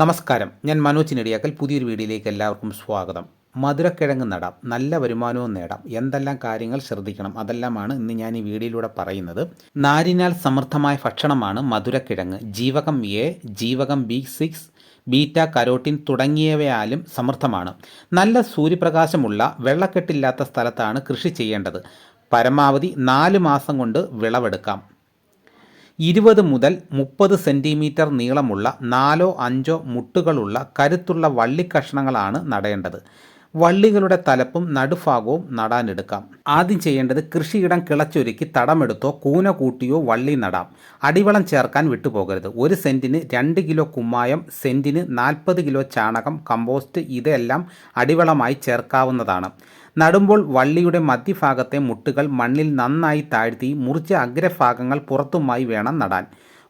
നമസ്കാരം. ഞാൻ മനോജ് നെടിയാക്കൽ. പുതിയൊരു വീഡിയോയിലേക്ക് എല്ലാവർക്കും സ്വാഗതം. മധുരക്കിഴങ്ങ് നടാം. നല്ല വരുമാനവും നേടാം. എന്തെല്ലാം കാര്യങ്ങൾ ശ്രദ്ധിക്കണം അതെല്ലാമാണ് ഇന്ന് ഞാൻ ഈ വീഡിയോയിലൂടെ പറയുന്നത്. നാരിനാൽ സമൃദ്ധമായ ഭക്ഷണമാണ് മധുരക്കിഴങ്ങ്. ജീവകം എ ജീവകം ബി സിക്സ് ബീറ്റ കരോട്ടിൻ തുടങ്ങിയവയാലും സമൃദ്ധമാണ്. നല്ല സൂര്യപ്രകാശമുള്ള വെള്ളക്കെട്ടില്ലാത്ത സ്ഥലത്താണ് കൃഷി ചെയ്യേണ്ടത്. പരമാവധി നാല് മാസം കൊണ്ട് വിളവെടുക്കാം. ഇരുപത് മുതൽ മുപ്പത് സെന്റിമീറ്റർ നീളമുള്ള നാലോ അഞ്ചോ മുട്ടുകളുള്ള കരുത്തുള്ള വള്ളിക്കഷ്ണങ്ങളാണ് നടേണ്ടത്. വള്ളികളുടെ തലപ്പും നടുഭാഗവും നടാനെടുക്കാം. ആദ്യം ചെയ്യേണ്ടത് കൃഷിയിടം കിളച്ചൊരുക്കി തടമെടുത്തോ കൂന കൂട്ടിയോ വള്ളി നടാം. അടിവളം ചേർക്കാൻ വിട്ടുപോകരുത്. ഒരു സെന്റിന് രണ്ട് കിലോ കുമ്മായം സെന്റിന് നാൽപ്പത് കിലോ ചാണകം കമ്പോസ്റ്റ് ഇതെല്ലാം അടിവളമായി ചേർക്കാവുന്നതാണ്. നടുമ്പോൾ വള്ളിയുടെ മധ്യഭാഗത്തെ മുട്ടുകൾ മണ്ണിൽ നന്നായി താഴ്ത്തി മുറിച്ച അഗ്രഭാഗങ്ങൾ പുറത്തുമായി വേണം നടാൻ.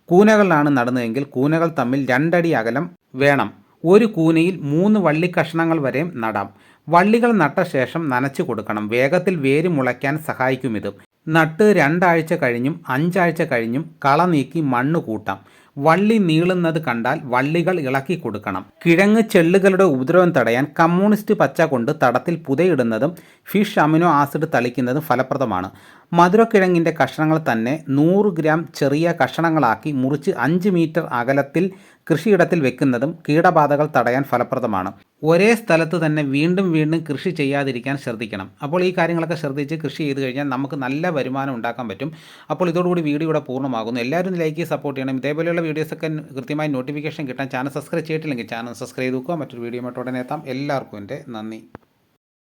കൂനകളാണ് നടുന്നതെങ്കിൽ കൂനകൾ തമ്മിൽ രണ്ടടി അകലം വേണം. ഒരു കൂനയിൽ മൂന്ന് വള്ളി കഷ്ണങ്ങൾ വരെ നടാം. വള്ളികൾ നട്ട ശേഷം നനച്ചു കൊടുക്കണം. വേഗത്തിൽ വേര് മുളയ്ക്കാൻ സഹായിക്കും ഇത്. നട്ട് രണ്ടാഴ്ച കഴിഞ്ഞും അഞ്ചാഴ്ച കഴിഞ്ഞും കള നീക്കി മണ്ണ് കൂട്ടാം. വള്ളി നീളുന്നത് കണ്ടാൽ വള്ളികൾ ഇളക്കി കൊടുക്കണം. കിഴങ്ങ് ചെള്ളുകളുടെ ഉപദ്രവം തടയാൻ കമ്മ്യൂണിസ്റ്റ് പച്ച കൊണ്ട് തടത്തിൽ പുതയിടുന്നതും ഫിഷ് അമിനോ ആസിഡ് തളിക്കുന്നതും ഫലപ്രദമാണ്. മധുരക്കിഴങ്ങിന്റെ കഷണങ്ങൾ തന്നെ നൂറ് ഗ്രാം ചെറിയ കഷണങ്ങളാക്കി മുറിച്ച് അഞ്ച് മീറ്റർ അകലത്തിൽ കൃഷിയിടത്തിൽ വെക്കുന്നതും കീടബാധകൾ തടയാൻ ഫലപ്രദമാണ്. ഒരേ സ്ഥലത്ത് തന്നെ വീണ്ടും വീണ്ടും കൃഷി ചെയ്യാതിരിക്കാൻ ശ്രദ്ധിക്കണം. അപ്പോൾ ഈ കാര്യങ്ങളൊക്കെ ശ്രദ്ധിച്ച് കൃഷി ചെയ്ത് കഴിഞ്ഞാൽ നമുക്ക് നല്ല വരുമാനം ഉണ്ടാക്കാൻ പറ്റും. അപ്പോൾ ഇതോടുകൂടി വീഡിയോ ഇവിടെ പൂർണമാകുന്നു. എല്ലാവരും ലൈക്ക് സപ്പോർട്ട് ചെയ്യണം. ഇതേപോലെയുള്ള വീഡിയോസൊക്കെ കൃത്യമായി നോട്ടിഫിക്കേഷൻ കിട്ടാൻ ചാനൽ സബ്സ്ക്രൈബ് ചെയ്തിട്ടില്ലെങ്കിൽ ചാനൽ സബ്സ്ക്രൈബ് ചെയ്ത് നോക്കുക മറ്റൊരു വീഡിയോ ഉടനെ എത്താം. എല്ലാവർക്കും എന്റെ നന്ദി.